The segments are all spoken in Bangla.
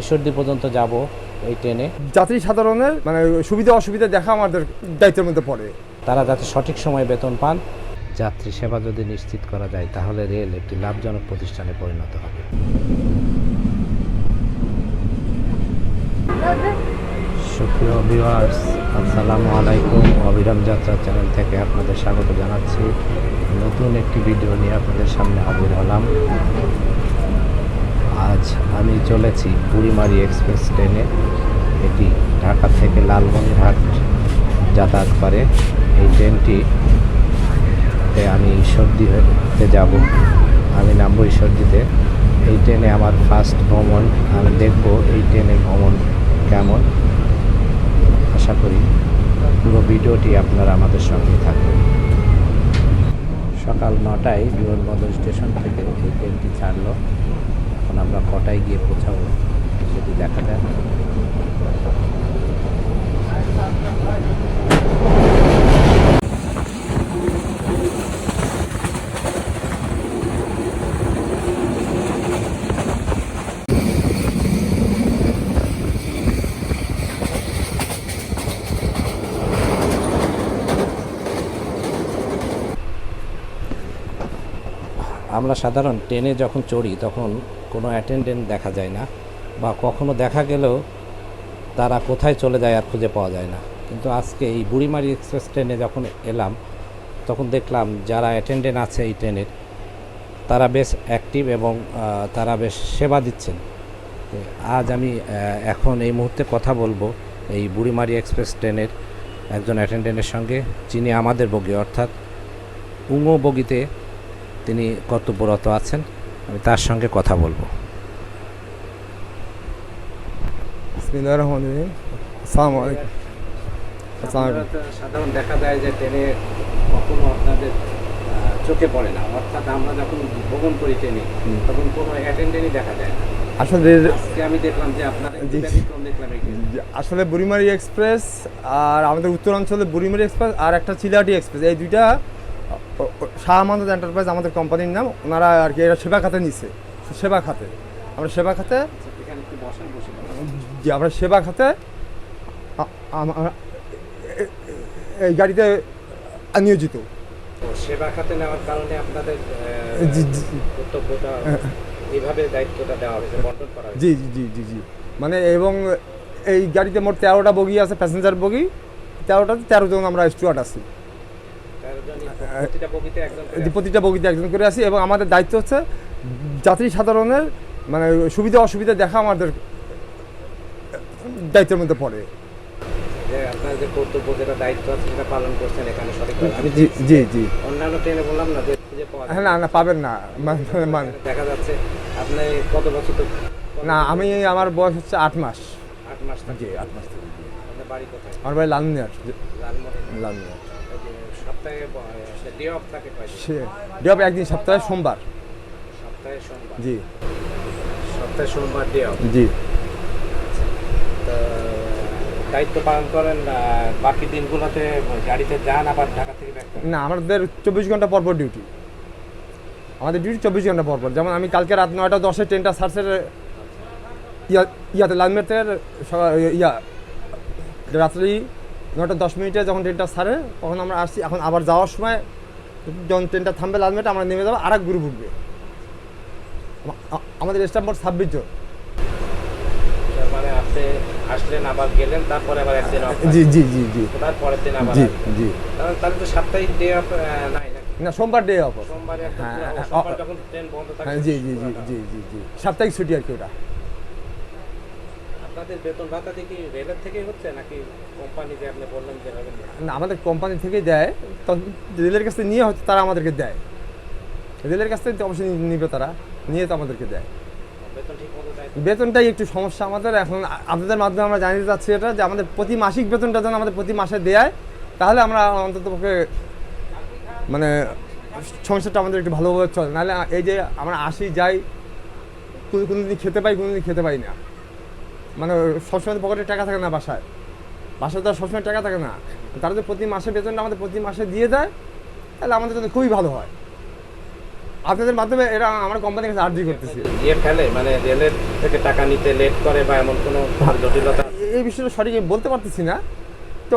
ঈশ্বরদী পর্যন্ত যাব এই ট্রেনে যাত্রী সাধারণের মানে সুবিধা অসুবিধা দেখা আমাদের দায়িত্বের মধ্যে পড়ে। তারা যাতে সঠিক সময়ে বেতন পান। যাত্রী সেবা যদি নিশ্চিত করা যায় তাহলে রেল একটি লাভজনক প্রতিষ্ঠানে পরিণত হবে। সুপ্রিয় ভিউয়ার্স আসসালামু আলাইকুম। অবিরাম যাত্রা চ্যানেল থেকে আপনাদের স্বাগত জানাচ্ছি। নতুন একটি ভিডিও নিয়ে আপনাদের সামনে হাজির হলাম। আজ আমি চলেছি বুড়িমারি এক্সপ্রেস ট্রেনে, এটি ঢাকা থেকে লালমনিরহাট যাতায়াত করে। এই ট্রেনটি আমি ঈশ্বরদীতে যাব। আমি নামবো ঈশ্বরদীতে। এই ট্রেনে আমার ফার্স্ট ভ্রমণ। আমি দেখব এই ট্রেনে ভ্রমণ কেমন। আশা করি পুরো ভিডিওটি আপনারা আমাদের সঙ্গে থাকবেন। সকাল নটায় বিমানবন্দর স্টেশন থেকে এই ট্রেনটি ছাড়লো। আমরা কটায় গিয়ে পৌঁছাবো সেটি দেখা যাক। আমরা সাধারণ ট্রেনে যখন চড়ি তখন কোনো অ্যাটেন্ডেন্ট দেখা যায় না বা কখনো দেখা গেলেও তারা কোথায় চলে যায় আর খুঁজে পাওয়া যায় না। কিন্তু আজকে এই বুড়িমারি এক্সপ্রেস ট্রেনে যখন এলাম, তখন দেখলাম যারা অ্যাটেন্ডেন্ট আছে এই ট্রেনের, তারা বেশ অ্যাক্টিভ এবং তারা বেশ সেবা দিচ্ছেন। আজ আমি এখন এই মুহূর্তে কথা বলব এই বুড়িমারি এক্সপ্রেস ট্রেনের একজন অ্যাটেন্ডেন্টের সঙ্গে, যিনি আমাদের বগি, অর্থাৎ উঙো বগিতে তিনি কর্তব্যরত আছেন। আমি তার সঙ্গে কথা বলব। সাধারণ দেখা যায় যে ট্রেনে কখনো আপনাদের চোখে পড়ে না। অর্থাৎ আমরা যখন ভ্রমণ করি ট্রেনে তখন কোনো অ্যাটেন্ডেন্টই দেখা যায় না। আসলে আমি দেখলাম যে। যে আসলে বুড়িমারি এক্সপ্রেস আর আমাদের উত্তরাঞ্চলে বুড়িমারি এক্সপ্রেস আর একটা চিলাটি এক্সপ্রেস। এই দুইটা শাহ আমাদের এন্টারপ্রাইজ আমাদের কোম্পানির নাম ওনারা আর কি এরা সেবা খাতে নিচ্ছে সেবা খাতে। আমরা সেবা খাতে যে আমরা সেবা খাতে এই গাড়িতে নিয়োজিত। সেবা খাতে নেওয়ার কারণে আপনাদের জি, জি। কর্তব্যটা এইভাবে দায়িত্বটা দেওয়া হয়েছে বন্টন করা জি জি জি জি জি। মানে এবং এই গাড়িতে মোট তেরোটা বগি আছে প্যাসেঞ্জার বগি। তেরোটাতে তেরো জন আমরা স্টুয়ার্ড আছি। প্রতিটা বগিতে একজন করে আছি এবং আমাদের দায়িত্ব হচ্ছে যাত্রী সাধারণের মানে সুবিধা অসুবিধা দেখা আমাদের দায়িত্বের মধ্যে পড়ে। যে আপনার যে কর্তব্য যেটা দায়িত্ব আছে সেটা পালন করছেন এখানে সঠিকভাবে জি জি জি। অন্যান্য ট্রেনে বললাম না যে খুঁজে পাওয়া হ্যাঁ না না পাবেন না। মানে- মানে। দেখা যাচ্ছে আপনি কত বছর না আমি আমার বয়স হচ্ছে আট মাস। মাস জি আট মাস থেকে আপনার বাড়ি কোথায়? আমার বাড়ি সপ্তাহে ডে অফ থাকে একদিন সপ্তাহে সোমবার। সপ্তাহে সোমবার। জি। সপ্তাহে সোমবার ডে অফ জি। দায়িত্ব পালন করেন বাকি দিনগুলোতে গাড়িতে যান আবার ঢাকা থেকে না আমাদের চব্বিশ ঘণ্টা পর পর ডিউটি আমাদের ডিউটি চব্বিশ ঘণ্টা পর পর যেমন আমি কালকে রাত নয়টা দশে ট্রেনটা সার্চের ইয়া ইয়াতে লালমের থেকে ইয়া রাত্রি নয়টা দশ মিনিটে যখন ট্রেনটা ছাড়ে তখন আমরা আসছি এখন আবার যাওয়ার সময় যখন ট্রেনটা থামবে লালমেটে আমরা নেমে যাব আর এক গ্রুপ উঠবে আমাদের স্টাফ মোট ছাব্বিশ জন। তার আপনি আসলেন আবার গেলেন তারপরে আবার একদিন অফ জি জি জি জি। তারপরের দিন আবার জি জি। তাহলে তাহলে তো সাপ্তাহিক ডে অফ নাই না সোমবার ডে অফ সোমবারে হ্যাঁ, পুরো- সোমবার অ- যখন ট্রেন বন্ধ থাকে জি জি জি জি জি জি। সাপ্তাহিক ছুটি আর কি ওটা। আপনাদের বেতন ভাতা রেলের থেকেই হচ্ছে নাকি কোম্পানি যে আপনি বললেন যেভাবে না আমাদের কোম্পানি থেকেই দেয় রেলের কাছ থেকে নিয়ে হয়তো তারা আমাদেরকে দেয়। রেলের কাছ থেকে অবশ্যই নিবে তারা নিয়ে তো আমাদেরকে দেয়? বেতনটাই একটু সমস্যা আমাদের। এখন আপনাদের মাধ্যমে আমরা জানিয়ে যাচ্ছি এটা যে আমাদের প্রতি মাসিক বেতনটা যেন আমাদের প্রতি মাসে দেয় তাহলে আমরা অন্তত পক্ষে মানে সংসারটা আমাদের একটু ভালোভাবে চলে। নাহলে এই যে আমরা আসি যাই কোনো কোনো দিন খেতে পাই কোনো দিন খেতে পাই না। মানে সবসময় পকেটে টাকা থাকে না বাসায়। বাসায় তো আর সবসময় টাকা থাকে না। তারা যদি প্রতি মাসে বেতনটা আমাদের প্রতি মাসে দিয়ে দেয় তাহলে আমাদের জন্য খুবই ভালো হয়। আপনাদের মাধ্যমে এটা আমার কোম্পানির কাছে আর্জি করতেছি। ইয়ে ফেলে মানে রেলের থেকে টাকা নিতে লেট করে বা এমন কোনো জটিলতা? এই বিষয়টা সঠিক আমি বলতে পারতেছি না। তো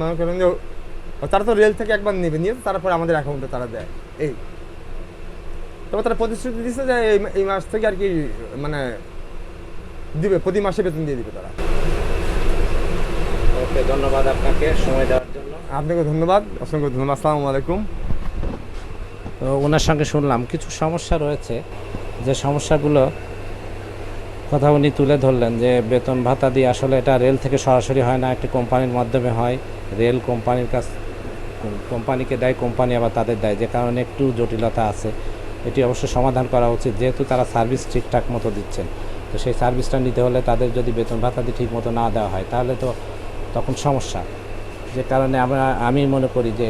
মনে তারা তো রেল থেকে একবার নেবে নিয়ে তারপরে আমাদের অ্যাকাউন্টে তারা দেয়। এই। তবে তারা প্রতিশ্রুতি দিচ্ছে যে এই মাস থেকে আর কি মানে দিবে প্রতি মাসে বেতন দিয়ে দিবে তারা। ওকে ধন্যবাদ আপনাকে সময় দেওয়ার জন্য। আপনাকে ধন্যবাদ অসংখ্য ধন্যবাদ আসসালামু আলাইকুম। তো ওনার সঙ্গে শুনলাম কিছু সমস্যা রয়েছে। যে সমস্যাগুলো কথা উনি তুলে ধরলেন যে বেতন ভাতা দিয়ে আসলে এটা রেল থেকে সরাসরি হয় না একটি কোম্পানির মাধ্যমে হয়। রেল কোম্পানির কাছ কোম্পানিকে দেয় কোম্পানি আবার তাদের দেয় যে কারণে একটু জটিলতা আছে। এটি অবশ্যই সমাধান করা উচিত যেহেতু তারা সার্ভিস ঠিকঠাক মতো দিচ্ছেন। তো সেই সার্ভিসটা নিতে হলে তাদের যদি বেতন ভাতা দিয়ে ঠিক মতো না দেওয়া হয়, তাহলে তো তখন সমস্যা। যে কারণে আমরা, আমি মনে করি যে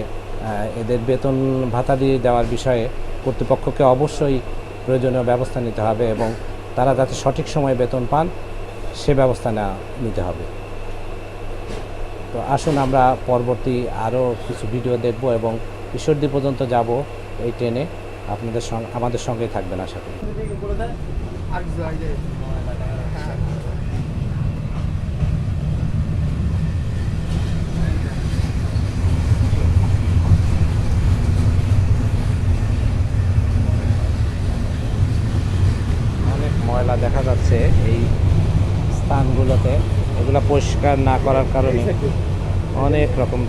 এদের বেতন ভাতা দিয়ে দেওয়ার বিষয়ে কর্তৃপক্ষকে অবশ্যই প্রয়োজনীয় ব্যবস্থা নিতে হবে এবং তারা যাতে সঠিক সময়ে বেতন পান, সে ব্যবস্থা নেওয়া, নিতে হবে। তো আসুন আমরা পরবর্তী আরও কিছু ভিডিও দেখব এবং ঈশ্বরদী পর্যন্ত যাব এই ট্রেনে। আপনাদের সঙ্গে, আমাদের সঙ্গেই থাকবেন, আশা করি অনেক ময়লা দেখা যাচ্ছে এই স্থানগুলোতে এগুলো পরিষ্কার না করার কারণে অনেক রকম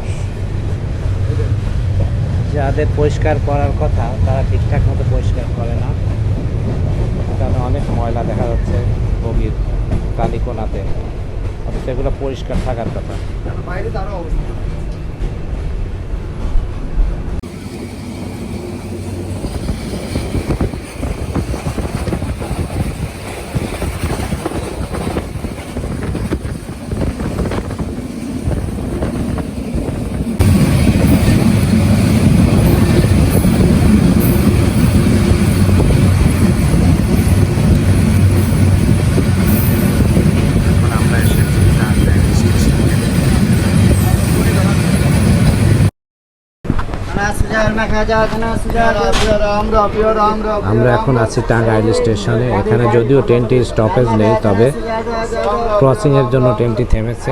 যাদের পরিষ্কার করার কথা, তারা ঠিকঠাক মতো পরিষ্কার করে না। এখানে অনেক ময়লা দেখা যাচ্ছে বগির কালিকোনাতে। সেগুলো পরিষ্কার থাকার কথা। আমরা এখন আছি টাঙ্গাইল স্টেশনে। এখানে যদিও ট্রেনটির স্টপেজ নেই, তবে ক্রসিংয়ের জন্য ট্রেনটি থেমেছে।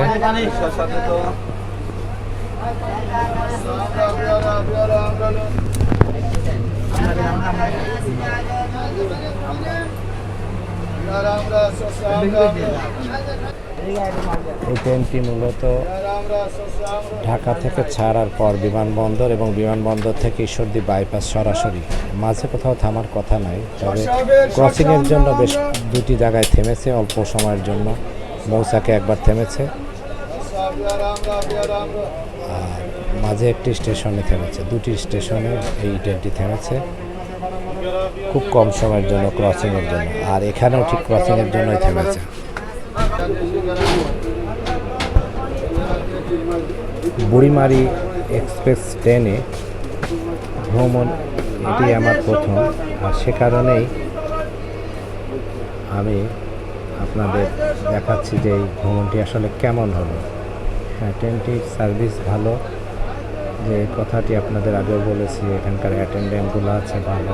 এই ট্রেনটি মূলত ঢাকা থেকে ছাড়ার পর বিমানবন্দর এবং বিমানবন্দর থেকে ঈশ্বরদী বাইপাস সরাসরি। মাঝে কোথাও থামার কথা নাই, তবে ক্রসিংয়ের জন্য বেশ দুটি জায়গায় থেমেছে, অল্প সময়ের জন্য মৌসাকে একবার থেমেছে। আর মাঝে একটি স্টেশনে থেমেছে, দুটি স্টেশনে এই ট্রেনটি থেমেছে। খুব কম সময়ের জন্য, ক্রসিংয়ের জন্য। আর এখানেও ঠিক ক্রসিংয়ের জন্যই থেমেছে। বুড়িমারি এক্সপ্রেস ট্রেনে ভ্রমণ, এটি আমার প্রথম। আর সে কারণেই আমি আপনাদের দেখাচ্ছি যে এই ভ্রমণটি আসলে কেমন হলো। হ্যাঁ ট্রেনটির সার্ভিস ভালো। যে কথাটি আপনাদের আগেও বলেছি, এখানকার অ্যাটেন্ডেন্টগুলো আছে ভালো।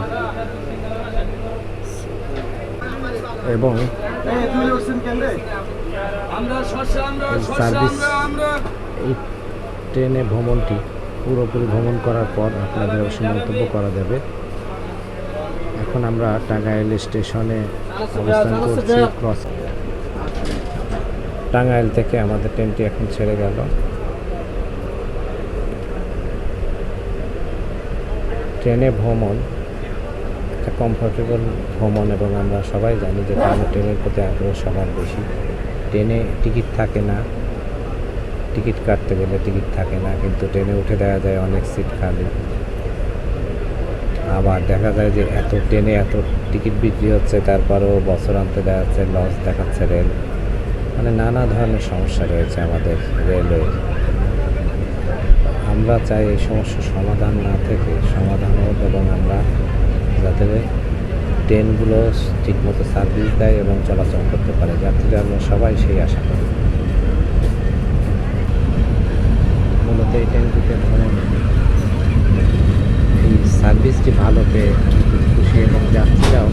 এবং সার্ভিস এই ট্রেনে ভ্রমণটি পুরোপুরি ভ্রমণ করার পর আপনাদের অবশ্যই মন্তব্য করা যাবে। এখন আমরা টাঙ্গাইল স্টেশনে অবস্থান করছি ক্রস টাঙ্গাইল থেকে আমাদের ট্রেনটি এখন ছেড়ে গেল। ট্রেনে ভ্রমণ একটা কমফোর্টেবল ভ্রমণ এবং আমরা সবাই জানি যে ট্রেনের প্রতি আগ্রহ সবার বেশি। ট্রেনে টিকিট থাকে না। টিকিট কাটতে গেলে টিকিট থাকে না, কিন্তু ট্রেনে উঠে দেখা যায় অনেক সিট খালি। আবার দেখা যায় যে এত ট্রেনে এত টিকিট বিক্রি হচ্ছে, তারপরেও বছর আনতে দেখা যাচ্ছে লস দেখাচ্ছে রেল। মানে নানা ধরনের সমস্যা রয়েছে আমাদের রেলওয়ে আমরা চাই এই সমস্যার সমাধান না থেকে সমাধান হোক এবং আমরা যাতে ট্রেনগুলো ঠিকমতো সার্ভিস দেয় এবং চলাচল করতে পারে। যাত্রীরা আমরা সবাই সেই আশা করি। মূলত এই ট্রেনটিতে ভ্রমণ এই সার্ভিসটি ভালো পেয়ে খুশি এবং যাত্রীরাও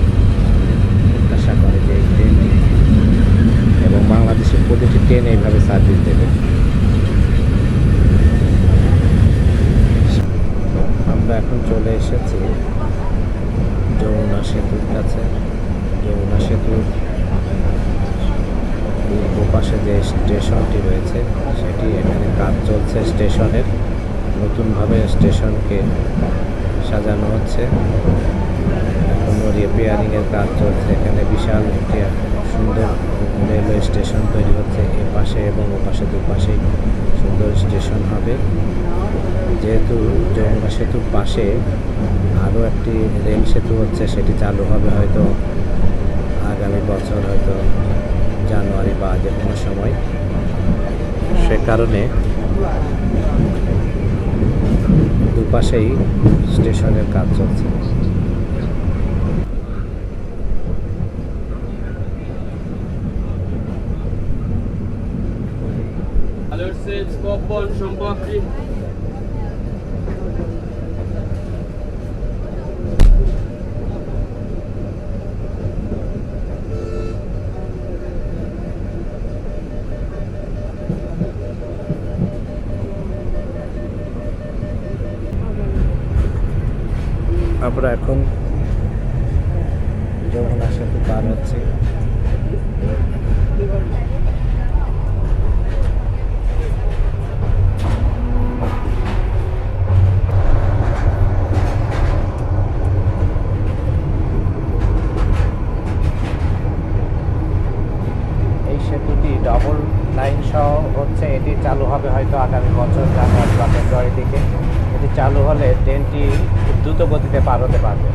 প্রত্যাশা করে যে এই ট্রেনটি এবং বাংলাদেশের প্রতিটি ট্রেন এইভাবে সার্ভিস দেবে। আমরা এখন চলে এসেছি যমুনা সেতুর কাছে। যমুনা সেতুর পাশে যে স্টেশনটি রয়েছে, সেটি এখানে কাজ চলছে স্টেশনের। নতুনভাবে স্টেশনকে সাজানো হচ্ছে। এখনও রিপেয়ারিংয়ের কাজ চলছে। এখানে বিশাল একটি সুন্দর রেলওয়ে স্টেশন তৈরি হচ্ছে এ পাশে এবং ও পাশে দুপাশেই সুন্দর স্টেশন হবে। যেহেতু যমুনা সেতুর পাশে আরও একটি রেল সেতু হচ্ছে সেটি চালু হবে হয়তো আগামী বছর হয়তো জানুয়ারি বা যে কোনো সময়। সে কারণে দুপাশেই স্টেশনের কাজ চলছে। Schomburg, আমরা এখন যমুনা সেতু পার হচ্ছি এই সেতুটি ডবল লাইন সহ হচ্ছে এটি চালু হবে হয়তো আগামী বছর জানুয়ারি বা ফেব্রুয়ারি দিকে এটি চালু হলে ট্রেনটি খুব দ্রুত গতিতে পার হতে পারবে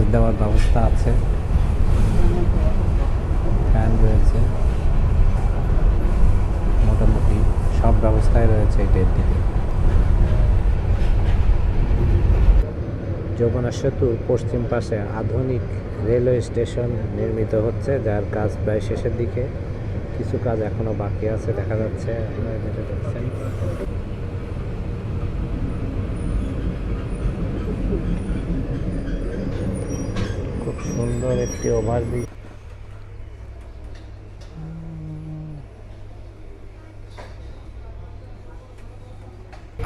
চার্জ দেওয়ার ব্যবস্থা আছে। ফ্যান রয়েছে। মোটামুটি সব ব্যবস্থাই রয়েছে এই ট্রেনটিতে যমুনা সেতুর পশ্চিম পাশে আধুনিক রেলওয়ে স্টেশন নির্মিত হচ্ছে, যার কাজ প্রায় শেষের দিকে। কিছু কাজ এখনও বাকি আছে, দেখা যাচ্ছে। আপনারা যেটা দেখছেন সুন্দর একটি ওভারব্রিজ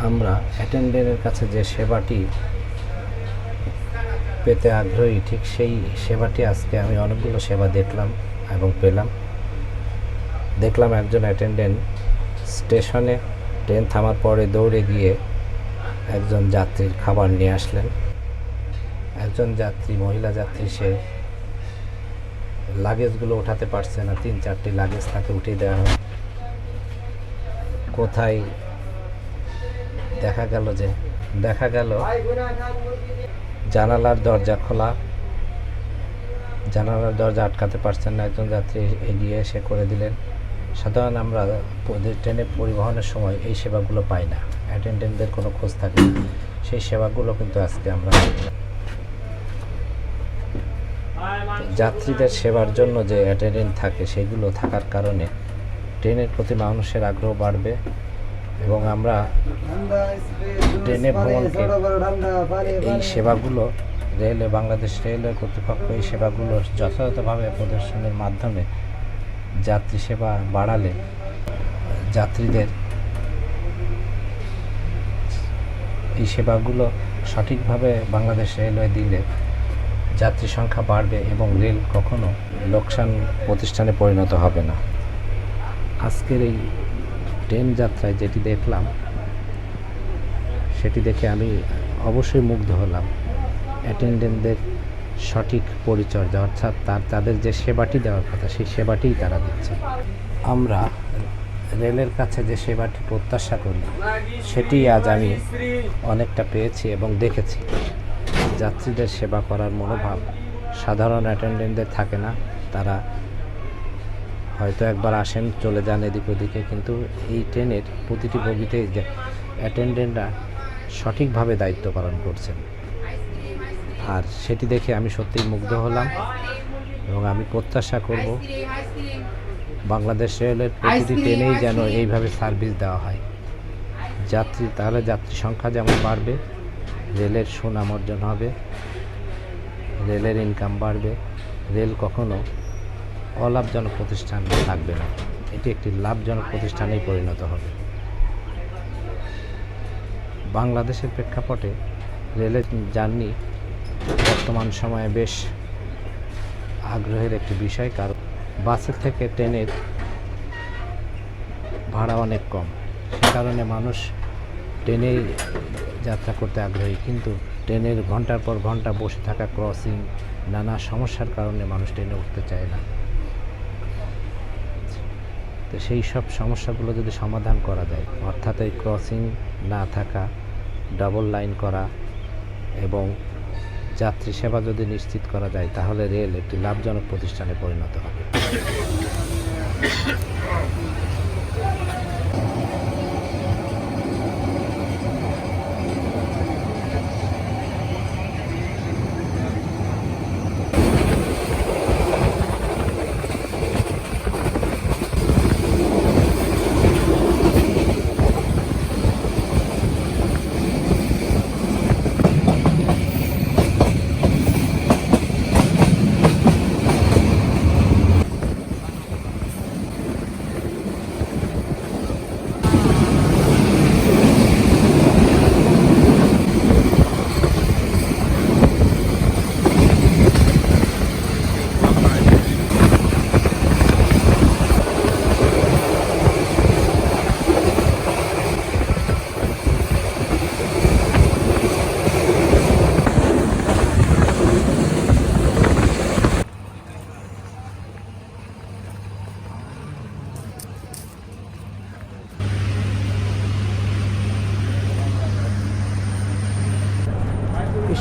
আমরা অ্যাটেন্ডেন্টের কাছে যে সেবাটি পেতে আগ্রহী, ঠিক সেই সেবাটি আজকে আমি অনেকগুলো সেবা দেখলাম এবং পেলাম। দেখলাম একজন অ্যাটেন্ডেন্ট স্টেশনে ট্রেন থামার পরে দৌড়ে গিয়ে একজন যাত্রীর খাবার নিয়ে আসলেন। একজন যাত্রী, মহিলা যাত্রী, সে লাগেজগুলো ওঠাতে পারছে না। তিন চারটি লাগেজ তাকে উঠিয়ে দেওয়া হয় কোথায় দেখা গেল যে, দেখা গেল জানালার দরজা খোলা। জানালার দরজা আটকাতে পারছেন না। একজন যাত্রী এগিয়ে এসে করে দিলেন। সাধারণ আমরা ট্রেনে পরিবহনের সময় এই সেবাগুলো পাই না। অ্যাটেন্ডেন্টদের কোনো খোঁজ থাকে না। সেই সেবাগুলো কিন্তু আজকে আমরা যাত্রীদের সেবার জন্য যে অ্যাটেন্ডেন্ট থাকে, সেগুলো থাকার কারণে ট্রেনের প্রতি মানুষের আগ্রহ বাড়বে এবং আমরা ট্রেনে ভ্রমণকে এই সেবাগুলো রেলওয়ে, বাংলাদেশ রেলওয়ে কর্তৃপক্ষ এই সেবাগুলো যথাযথভাবে প্রদর্শনের মাধ্যমে যাত্রী সেবা বাড়ালে যাত্রীদের এই সেবাগুলো সঠিকভাবে বাংলাদেশ রেলওয়ে দিলে যাত্রী সংখ্যা বাড়বে এবং রেল কখনো লোকসান প্রতিষ্ঠানে পরিণত হবে না। আজকের এই ট্রেন যাত্রায় যেটি দেখলাম, সেটি দেখে আমি অবশ্যই মুগ্ধ হলাম। অ্যাটেন্ডেন্টদের সঠিক পরিচর্যা, অর্থাৎ তার, তাদের যে সেবাটি দেওয়ার কথা, সেই সেবাটিই তারা দিচ্ছে। আমরা রেলের কাছে যে সেবাটি প্রত্যাশা করি সেটি আজ আমি অনেকটা পেয়েছি এবং দেখেছি। যাত্রীদের সেবা করার মনোভাব সাধারণ অ্যাটেন্ডেন্টদের থাকে না। তারা হয়তো একবার আসেন চলে যান এদিক ওদিকে কিন্তু এই ট্রেনের প্রতিটি বগিতে অ্যাটেন্ডেন্টরা সঠিকভাবে দায়িত্ব পালন করছেন। আর সেটি দেখে আমি সত্যিই মুগ্ধ হলাম এবং আমি প্রত্যাশা করব বাংলাদেশ রেলের প্রতিটি ট্রেনেই যেন এইভাবে সার্ভিস দেওয়া হয়। যাত্রী তাহলে যাত্রী সংখ্যা যেমন বাড়বে রেলের সুনাম অর্জন হবে, রেলের ইনকাম বাড়বে, রেল কখনো অলাভজনক প্রতিষ্ঠান থাকবে না। এটি একটি লাভজনক প্রতিষ্ঠানেই পরিণত হবে। বাংলাদেশের প্রেক্ষাপটে রেলের জার্নি বর্তমান সময়ে বেশ আগ্রহের একটি বিষয়, কারণ বাসের থেকে ট্রেনের ভাড়া অনেক কম। সে কারণে মানুষ ট্রেনেই যাত্রা করতে আগ্রহী, কিন্তু ট্রেনের ঘণ্টার পর ঘণ্টা বসে থাকা ক্রসিং নানা সমস্যার কারণে মানুষ ট্রেনে উঠতে চায় না। তো সেই সব সমস্যাগুলো যদি সমাধান করা যায়, অর্থাৎ এই ক্রসিং না থাকা, ডাবল লাইন করা এবং যাত্রী সেবা যদি নিশ্চিত করা যায়, তাহলে রেল একটি লাভজনক প্রতিষ্ঠানে পরিণত হবে।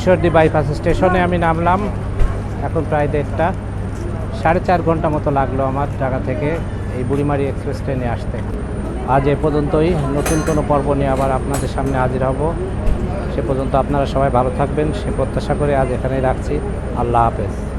ঈশ্বরদী বাইপাস স্টেশনে আমি নামলাম। এখন প্রায় দেড়টা। সাড়ে চার ঘণ্টা মতো লাগল আমার ঢাকা থেকে এই বুড়িমারি এক্সপ্রেস ট্রেনে আসতে। আজ এ পর্যন্তই। নতুন কোনো পর্ব নিয়ে আবার আপনাদের সামনে হাজির হব। সে পর্যন্ত আপনারা সবাই ভালো থাকবেন। সে প্রত্যাশা করে আজ এখানেই রাখছি। আল্লাহ হাফেজ।